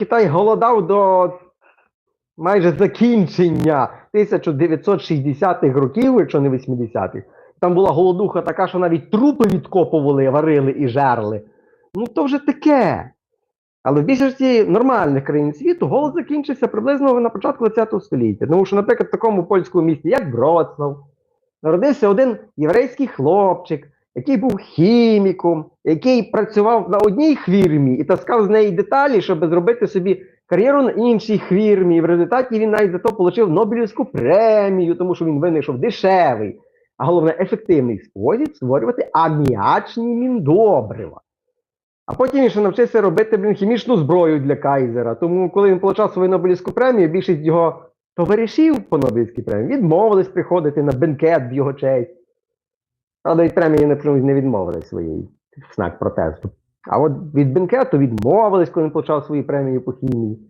Китай голодав до майже закінчення 1960-х років, якщо не 80-х. Там була голодуха така, що навіть трупи відкопували, варили і жерли. Ну то вже таке. Але в більшості нормальних країн світу голод закінчився приблизно на початку ХХ століття. Тому що, наприклад, в такому польському місті, як Вроцлав, народився один єврейський хлопчик, який був хіміком, який працював на одній фірмі і таскав з неї деталі, щоб зробити собі кар'єру на іншій фірмі. І в результаті він навіть за то отримав Нобелівську премію, тому що він винайшов дешевий, а головне ефективний спосіб створювати аміачні міндобрива. А потім він ще навчився робити блін, хімічну зброю для Кайзера. Тому, коли він отримав свою Нобелівську премію, більшість його товаришів по Нобелівській премії відмовились приходити на бенкет в його честь. Правда, й премії не, не відмовили своєї в знак протесту. А от від бенкету відмовились, коли він почав свою премію по хімії.